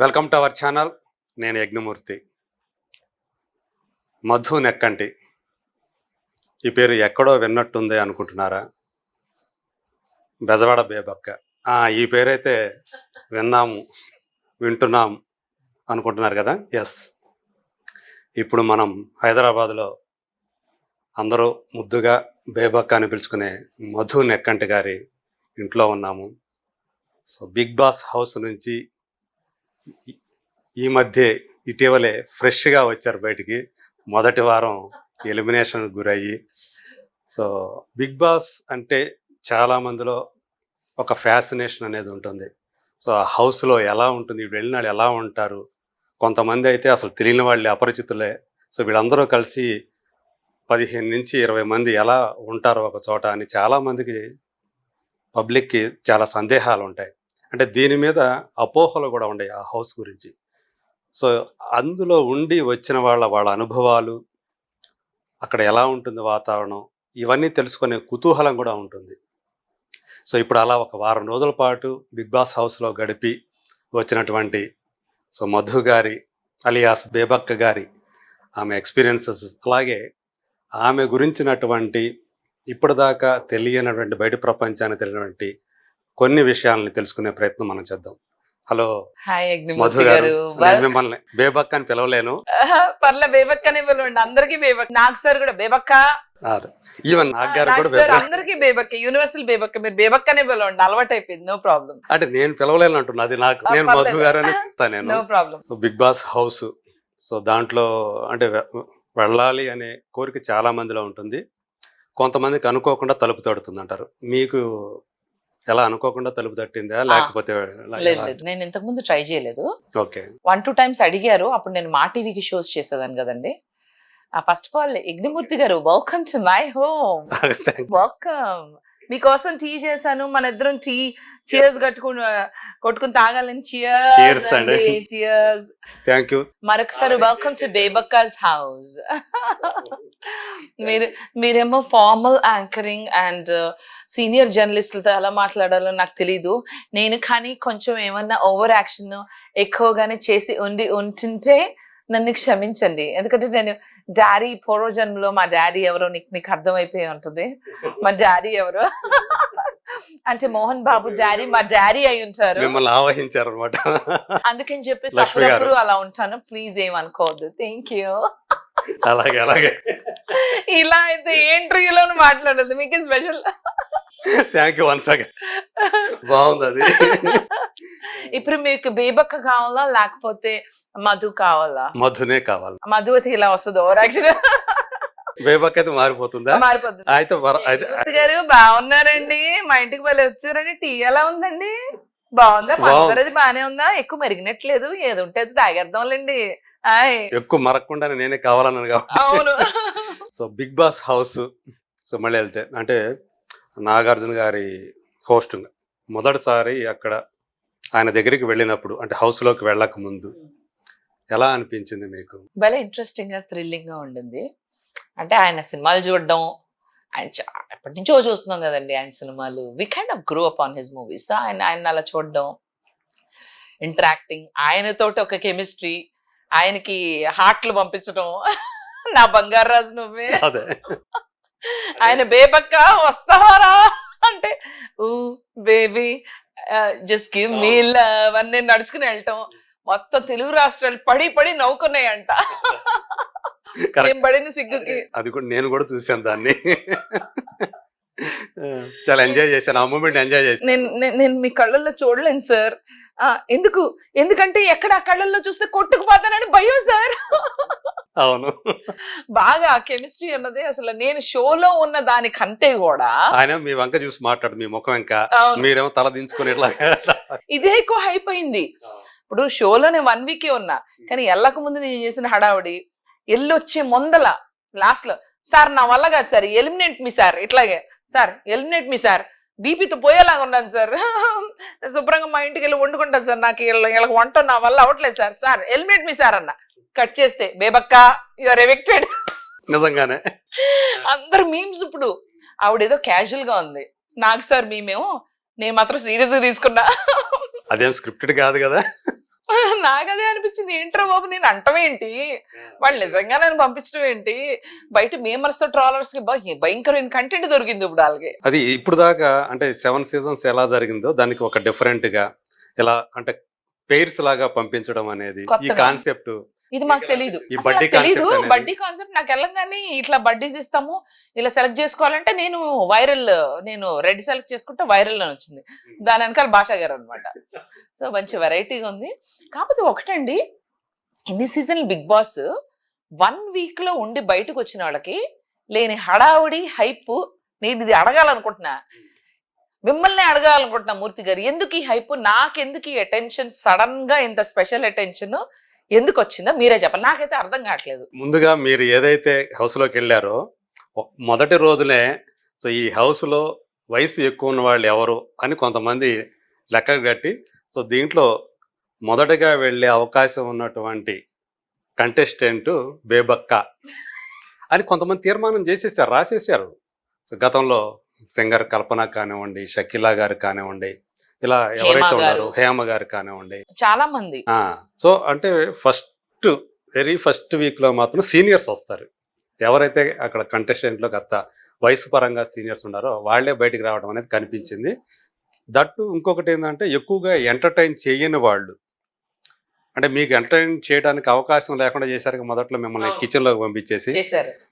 Welcome to our channel నేను యజ్ఞమూర్తి. మధు నెక్కంటి. ఈ పేరు ఎక్కడో విన్నట్టుంది అనుకుంటున్నారా? బెజవాడ బేబక్క. ఈ పేరైతే విన్నాము వింటున్నాం అనుకుంటున్నారు కదా? ఎస్ ఇప్పుడు మనం హైదరాబాద్లో అందరూ ముద్దుగా బేబక్క అని పిలుచుకునే మధు నెక్కంటి గారి ఇంట్లో ఉన్నాము. సో బిగ్ బాస్ హౌస్ నుంచి ఈ- మధ్య ఇటీవలే ఫ్రెష్గా వచ్చారు బయటికి. మొదటి వారం ఎలిమినేషన్ గురయ్యి. సో బిగ్ బాస్ అంటే చాలా మందిలో ఒక ఫ్యాసినేషన్ అనేది ఉంటుంది. సో ఆ హౌస్లో ఎలా ఉంటుంది వెళ్ళిన వాళ్ళు ఎలా ఉంటారు కొంతమంది అయితే అసలు తెలియని వాళ్ళే అపరిచితులే. సో వీళ్ళందరూ కలిసి పదిహేను నుంచి ఇరవై మంది ఎలా ఉంటారు ఒక చోట అని చాలామందికి పబ్లిక్కి చాలా సందేహాలు ఉంటాయి. అంటే దీని మీద అపోహలు కూడా ఉన్నాయి ఆ హౌస్ గురించి. సో అందులో ఉండి వచ్చిన వాళ్ళ వాళ్ళ అనుభవాలు అక్కడ ఎలా ఉంటుంది వాతావరణం ఇవన్నీ తెలుసుకునే కుతూహలం కూడా ఉంటుంది. సో ఇప్పుడు అలా ఒక వారం రోజుల పాటు బిగ్ బాస్ హౌస్లో గడిపి వచ్చినటువంటి సో మధు గారి అలియాస్ బేబక్క గారి ఆమె ఎక్స్పీరియన్సెస్ అలాగే ఆమె గురించినటువంటి ఇప్పటిదాకా తెలియనటువంటి బయట ప్రపంచానికి తెలియనటువంటి కొన్ని విషయాలని తెలుసుకునే ప్రయత్నం మనం చేద్దాం. హలో మధు గారు. మిమ్మల్ని బేబక్క అని పిలవలేను. పర్లే బేబక్కనే పిలవండి. అందరికి బేబక్ నాకు సార్ కూడా బేబక్క? ఈవెన్ నాకు గారు కూడా అందరికి బేబక్క. యూనివర్సల్ బేబక్క. మీరు బేబక్కనే పిలవండి. అలవాటు అయిపోయింది. నో ప్రాబ్లం అంటే నేను పిలవలేను అంటున్నా. అది నాకు. నేను పర్లేదు. మధు గారు అని పిలుస్తాను నో నేను problem Bigg Boss house so దాంట్లో అంటే వెళ్ళాలి అనే కోరిక చాలా మందిలో ఉంటుంది. కొంతమందికి అనుకోకుండా తలుపు తడుతుంది అంటారు మీకు ఎలా అనుకోకుండా తలుపు తట్టిందా? లేకపోతే లేదు నేను ఇంతకు ముందు ట్రై చేయలేదు. ఓకే. వన్ టూ టైమ్స్ అడిగారు. అప్పుడు నేను మా టీవీకి షోస్ చేసేదాన్ని కదండి. First of all Yagnamurthy garu welcome to my home welcome మీకోసం టీ చేశాను మన ఇద్దరం టీ చియర్స్ కట్టుకుని కొట్టుకుని తాగాలని చియర్స్ అండి. చియర్స్ థ్యాంక్ యూ మరొకసారి వెల్కమ్ టు బేబక్కాస్ హౌస్ మీరు మీరేమో ఫార్మల్ యాంకరింగ్ అండ్ సీనియర్ జర్నలిస్టులతో ఎలా మాట్లాడాలో నాకు తెలీదు. నేను కానీ కొంచెం ఏమన్నా ఓవర్ యాక్షన్ ఎక్కువగానే చేసి ఉండి ఉంటుంటే నన్ను క్షమించండి. ఎందుకంటే నేను డాడీ పూర్వజన్మలో మా డాడీ ఎవరో నీకు మీకు అర్థమైపోయి ఉంటుంది. మా డాడీ ఎవరో? అంటే మోహన్ బాబు డాడీ మా డాడీ అయి ఉంటారు. మిమ్మల్ని ఆవహించారు అనమాట అందుకని చెప్పేసి. అప్పుడప్పుడు అలా ఉంటాను. ప్లీజ్ ఏమనుకోవద్దు. Thank you. అలాగే అలాగే. ఇలా అయితే ఏ ఇంటర్వ్యూలో మాట్లాడదు మీకు special thank you once again బాగుంది అది. ఇప్పుడు మీకు బేబక్క కావాలా లేకపోతే మధు కావాలా? మధునే కావాలి. మధు అయితే ఇలా వస్తుంది ఓవర్ బేబక్ అయితే మారిపోతుందా? మారిపోతుంది. అయితే గారు బాగున్నారండి. మా ఇంటికి వెళ్ళి వచ్చారండి టీ ఎలా ఉందండి? బాగుందా. పసుపు అది బానే ఉందా? ఎక్కువ మరిగినట్లేదు. ఏది ఉంటే అది తాగేద్దాంలేండి. ఎక్కువ మరక్కుండానే నేనే కావాలన్నాను కాబట్టి. అవును. So Bigg Boss house. So మళ్ళీ వెళ్తే అంటే నాగార్జున గారి హోస్టింగ్. మొదటిసారి అక్కడ ఆయన దగ్గరికి వెళ్ళినప్పుడు అంటే హౌస్లోకి వెళ్ళక ముందు ఎలా అనిపించింది మీకు? భలే ఇంట్రెస్టింగ్గా థ్రిల్లింగ్గా ఉండింది. అంటే ఆయన సినిమాలు చూడడం ఆయన ఎప్పటి నుంచో చూస్తున్నాం కదండి ఆయన సినిమాలు. We kind of grow up on his movies ఆయన ఆయన అలా చూడడం ఇంటరాక్టింగ్ ఆయనతోటి ఒక కెమిస్ట్రీ ఆయనకి హార్ట్లు పంపించడం నా బంగారు రాజు నువ్వే. అదే. ఆయన బేబక్క వస్తావారా? అంటే ఊ baby just give me love అని నేను నడుచుకుని వెళ్ళటం. మొత్తం తెలుగు రాష్ట్రాలు పడి పడి నవ్వుకున్నాయంట. పడిన సిగ్గుకి. అది కూడా నేను కూడా చూశాను దాన్ని. చాలా ఎంజాయ్ చేశాను. ఆ మూమెంట్ ఎంజాయ్ చేశాను. నేను నేను- మీ కళ్ళల్లో చూడలేను సార్ ఎందుకు? ఎందుకంటే ఎక్కడ కళ్ళల్లో చూస్తే కొట్టుకుపోతానని భయం సార్. అవును. బాగా కెమిస్ట్రీ అన్నది అసలు. నేను షోలో ఉన్న దానికంటే కూడా ఆయన మీ వంక చూసి మాట్లాడు మీ ముఖం ఇంకా. మీరేమో తల దించుకుని ఇదే ఎక్కువ హైప్ అయింది ఇప్పుడు షోలో నేను వన్ వీకే ఉన్నా కానీ వెళ్ళక ముందు నేను చేసిన హడావుడి ఎల్లొచ్చే ముందల లాస్ట్లో సార్ నా వల్ల కాదు సార్. Eliminate me sir. ఇట్లాగే సార్ ఎలిమినేట్ మీ సార్. బీపీతో పోయేలాగా ఉన్నాను సార్. శుభ్రంగా మా ఇంటికి వెళ్ళి వండుకుంటాను సార్ నాకు వీళ్ళ- వీళ్ళకి వంట నా వల్ల అవ్వట్లేదు sir. Sir eliminate me sir అన్న. కట్ చేస్తే. బేబక్క యువర్ ఎవెక్టెడ్ నిజంగానే? అందరు మీమ్స్ ఇప్పుడు. ఆవిడ ఏదో క్యాజువల్గా ఉంది. నాకు సార్ మేమేమో నేను మాత్రం సీరియస్గా తీసుకున్నా. అదేం స్క్రిప్టెడ్ కాదు కదా. నాకు అదే అనిపించింది. ఏంట్రా బాబు నేను అంటమేంటి వాళ్ళు నిజంగా నన్ను పంపించడం ఏంటి? బయట మేమర్స్ ట్రాలర్స్కి భయంకరమైన కంటెంట్ దొరికింది ఇప్పుడు వాళ్ళకి. అది ఇప్పుడు దాకా అంటే సెవెన్ సీజన్స్ ఎలా జరిగిందో దానికి ఒక డిఫరెంట్గా ఇలా అంటే పెయిర్స్ లాగా పంపించడం అనేది ఈ. కాన్సెప్ట్ ఇది మాకు తెలియదు తెలీదు. బడ్డీ కాన్సెప్ట్ నాకు వెళ్ళంగానే ఇట్లా బడ్డీస్ ఇస్తాము. ఇలా సెలెక్ట్ చేసుకోవాలంటే నేను వైరల్ నేను రెడ్ సెలెక్ట్ చేసుకుంటే వైరల్ అని వచ్చింది. దాని వెనకాల భాషా గారు అనమాట సో మంచి వెరైటీగా ఉంది. కాకపోతే ఒకటండి ఇన్ని సీజన్ బిగ్ బాస్ వన్ వీక్లో ఉండి బయటకు వచ్చిన వాళ్ళకి లేని హడావుడి హైప్ నేను ఇది అడగాలనుకుంటున్నా. మిమ్మల్ని అడగాలనుకుంటున్నా మూర్తి గారు. ఎందుకు ఈ హైప్ నాకెందుకు ఈ అటెన్షన్ సడన్గా ఇంత స్పెషల్ అటెన్షన్ ఎందుకు వచ్చిందో మీరే చెప్పండి నాకైతే అర్థం కావట్లేదు. ముందుగా మీరు ఏదైతే హౌస్లోకి వెళ్ళారో మొదటి రోజునే సో ఈ హౌస్లో వయసు ఎక్కువ ఉన్న వాళ్ళు ఎవరు అని కొంతమంది లెక్క కట్టి సో దీంట్లో మొదటగా వెళ్ళే అవకాశం ఉన్నటువంటి కంటెస్టెంట్ బేబక్క అని కొంతమంది తీర్మానం చేసేసారు రాసేసారు. సో గతంలో సింగర్ కల్పన కానివ్వండి షకీలా గారు కానివ్వండి ఇలా ఎవరైతే ఉన్నారో. హేమ గారు కానివ్వండి. చాలా మంది. సో అంటే ఫస్ట్ వెరీ ఫస్ట్ వీక్లో మాత్రం సీనియర్స్ వస్తారు. ఎవరైతే అక్కడ కంటెస్టెంట్లో గత వయసు పరంగా సీనియర్స్ ఉన్నారో వాళ్ళే బయటికి రావడం అనేది కనిపించింది. దట్టు ఇంకొకటి ఏంటంటే ఎక్కువగా ఎంటర్టైన్ చేయని వాళ్ళు అంటే మీకు ఎంటర్టైన్ చేయడానికి అవకాశం లేకుండా చేశారు కదా మొదట్లో మిమ్మల్ని. కిచెన్లోకి పంపించేసి.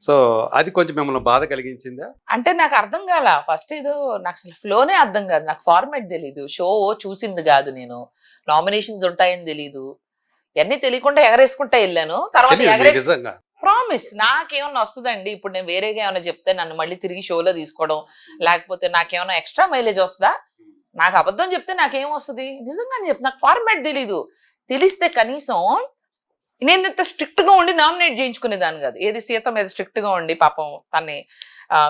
సో అది కొంచెం మిమ్మల్ని బాధ కలిగించిందా? అంటే నాకు అర్థం కాల. ఫస్ట్ ఏదో నాకు అసలు ఫ్లోనే అర్థం కాదు. నాకు ఫార్మాట్ తెలీదు. షో చూసింది కాదు నేను. నామినేషన్స్ ఉంటాయని తెలీదు. ఇవన్నీ తెలియకుండా ఎగరేసుకుంటా వెళ్ళాను. తర్వాత నిజంగా. ప్రామిస్ నాకేమన్నా వస్తుందండి? ఇప్పుడు నేను వేరేగా ఏమైనా చెప్తే నన్ను మళ్ళీ తిరిగి షోలో తీసుకోవడం లేకపోతే నాకేమైనా ఎక్స్ట్రా మైలేజ్ వస్తుందా? నాకు అబద్ధం చెప్తే నాకేం వస్తుంది? నిజంగానే చెప్తే. నాకు ఫార్మాట్ తెలీదు. తెలిస్తే కనీసం నేను ఇంత స్ట్రిక్ట్గా ఉండి నామినేట్ చేయించుకునేదాన్ని కాదు. ఏది సీత మీద స్ట్రిక్ట్గా ఉండి పాపం తన్ని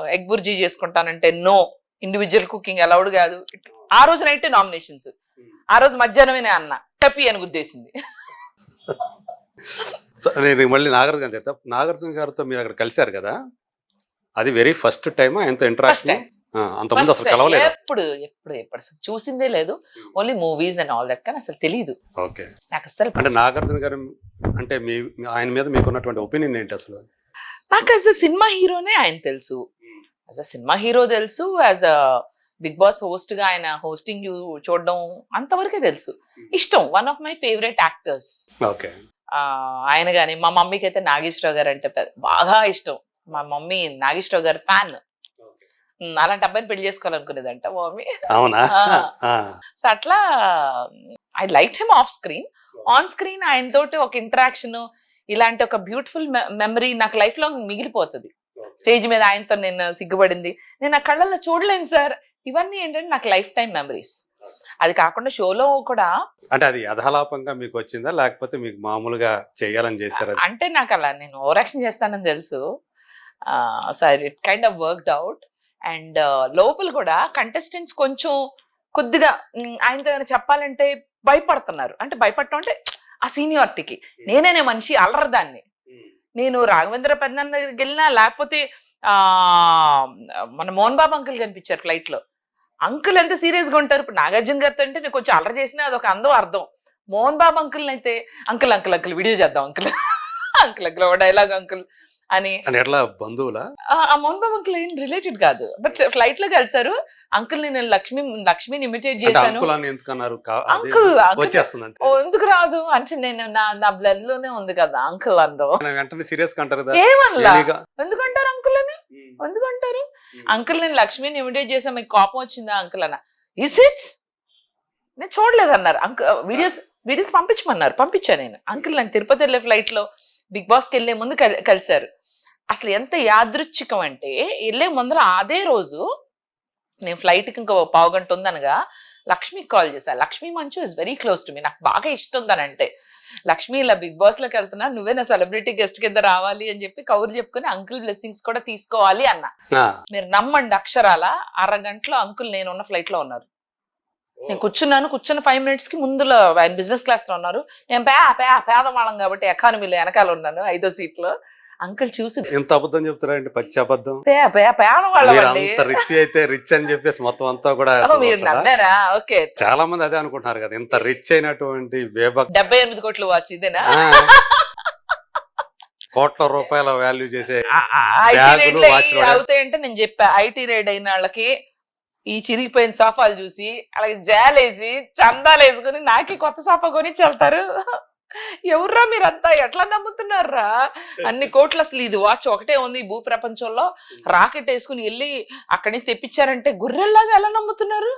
ఎగ్ బుర్జీ చేసుకుంటానంటే నో ఇండివిజువల్ కుకింగ్ అలౌడ్ కాదు. ఆ రోజు నైతే నామినేషన్స్ ఆ రోజు మధ్యాహ్నమే అన్న. టపి అని గుద్దేసింది. సో నేను మళ్ళీ నాగార్జున గారు చెప్తా నాగార్జున గారితో మీరు అక్కడ కలిశారు కదా? అది వెరీ ఫస్ట్ టైం ఆయనతో ఇంటరాక్షన్. అంతకుముందు అసలు First కలవలేదు. ఎప్పుడు ఎప్పుడు ఎప్పుడు అసలు చూసిందే లేదు. Only movies and all that కానీ అసలు తెలియదు ఓకే. నాకు అసలు అంటే నాగార్జున గారు అంటే మీ ఆయన మీద మీకు ఉన్నటువంటి ఒపీనియన్ ఏంటి అసలు? నాకు యాజ్ అ సినిమా హీరోనే ఆయన తెలుసు. యాజ్ అ సినిమా హీరో తెలుసు యాజ్ అ బిగ్ బాస్ హోస్ట్గా ఆయన హోస్టింగ్ చూడడం అంతవరకే తెలుసు. ఇష్టం one of my favourite actors okay. ఆయన గాని మా మమ్మీకి అయితే నాగేశ్వరరావు గారు అంటే బాగా ఇష్టం. మా మమ్మీ నాగేశ్వరరావు గారి ఫ్యాన్. అలాంటి అబ్బాయిని పెళ్ళి చేసుకోవాలనుకునేదంట మమ్మీ. అవునా? సో అట్లా I like him off screen. On screen ఆయన తోటి ఒక ఇంటరాక్షన్ ఇలాంటి ఒక బ్యూటిఫుల్ మెమరీ నాకు లైఫ్లో మిగిలిపోతుంది. స్టేజ్ మీద ఆయనతో నేను సిగ్గుపడింది. నేను ఆ కళ్ళల్లో చూడలేను సార్. ఇవన్నీ ఏంటంటే నాకు లైఫ్ టైం మెమరీస్. అది కాకుండా షోలో కూడా అంటే అది అధలాపంగా మీకు వచ్చిందా? లేకపోతే మీకు మామూలుగా చేయాలని చేశారు అంటే నాకు అలా నేను ఓవరాక్షన్ చేస్తానని తెలుసు. Sir it kind of worked out. And లోపల కూడా కంటెస్టెంట్స్ కొంచెం కొద్దిగా ఆయనతో ఏమైనా చెప్పాలంటే భయపడుతున్నారు. అంటే భయపడటం అంటే ఆ సీనియారిటీకి నేనేనే మనిషి అలరదాన్ని నేను రాఘవేంద్ర పెద్దన్న దగ్గరికి వెళ్ళినా లేకపోతే ఆ మన మోహన్ బాబు అంకుల్ కనిపించారు ఫ్లైట్లో. అంకుల్ ఎంత సీరియస్గా ఉంటారు? ఇప్పుడు నాగార్జున గారితో అంటే నేను కొంచెం అలర చేసినా అదొక అందం అర్థం. మోహన్ బాబు అంకుల్ అయితే అంకుల్ అంకుల్ అంకుల్ వీడియో చేద్దాం అంకుల్ అంకుల్ అంకుల్ ఒక డైలాగ్ అంకుల్ అని. ఎట్లా? బంధువులా? మోహన్ బాబు అంకుల్ ఏం రిలేటెడ్ కాదు. బట్ ఫ్లైట్లో కలిసారు అంకుల్ నేను లక్ష్మి లక్ష్మిని ఇమిటేట్ చేశాను. అంకుల్ ఎందుకు రాదు? అంటే నేను నా నా బ్లడ్లోనే ఉంది కదా అంకుల్ అందం. సీరియస్. ఎందుకంటారు అంకుల్ అని ఎందుకంటారు? అంకుల్ నేను లక్ష్మిని ఇమిటేట్ చేసా మీకు కోపం వచ్చిందా అంకుల్ అన్న? ఇస్ ఇట్ నేను చూడలేదు అన్నారు అంకుల్ వీడియోస్ వీడియోస్ పంపించమన్నారు. పంపించా నేను. అంకుల్ నేను తిరుపతి వెళ్ళే ఫ్లైట్లో బిగ్ బాస్కి వెళ్ళే ముందు కలి- కలిశారు. అసలు ఎంత యాదృచ్ఛికం అంటే వెళ్ళే ముందర అదే రోజు నేను ఫ్లైట్కి ఇంకో పావు గంట ఉందనగా లక్ష్మికి కాల్ చేశా. Lakshmi Manchu is very close to me నాకు బాగా ఇష్టం తనంటే లక్ష్మి ఇలా బిగ్ బాస్లోకి వెళ్తున్నా నువ్వే నా సెలబ్రిటీ గెస్ట్ కింద రావాలి అని చెప్పి కౌరు చెప్పుకొని అంకుల్ బ్లెస్సింగ్స్ కూడా తీసుకోవాలి అన్న. మీరు నమ్మండి అక్షరాల అరగంటలో అంకుల్ నేను ఉన్న ఫ్లైట్లో ఉన్నారు నేను కూర్చున్నాను కూర్చున్న ఫైవ్ మినిట్స్కి ముందులో ఆయన బిజినెస్ క్లాస్లో ఉన్నారు. నేను పే పే పేదవాళ్ళం కాబట్టి ఎకానమీలో వెనకాల ఉన్నాను ఐదో సీట్లో. అంకుల్ చూసి ఎంత అబద్ధం చెప్తారండి పచ్చి అబద్ధం. అంత రిచ్ అయితే రిచ్ అని చెప్పేసి మొత్తం అంతా కూడా ఓకే. చాలా మంది అదే అనుకుంటున్నారు కదా ఇంత రిచ్ అయినటువంటి బేబక్ డెబ్బై ఎనిమిది కోట్లు వాచ్ ఇదేనా? కోట్ల రూపాయల వాల్యూ చేసే. అవుతాయంటే నేను చెప్పా. ఐటీ రేట్ అయిన వాళ్ళకి ఈ చిరిగిపోయిన సోఫాలు చూసి అలాగే జాలేసి చందాలు వేసుకుని నాకే కొత్త సోఫా కొని వెళ్తారు. ఎవర్రా మీరంతా? ఎట్లా నమ్ముతున్నారా అన్ని కోట్లు అసలు ఇది వాచ్ ఒకటే ఉంది ఈ భూ ప్రపంచంలో రాకెట్ వేసుకుని వెళ్ళి అక్కడి నుంచి తెప్పించారంటే గొర్రెల్లాగా ఎలా నమ్ముతున్నారు?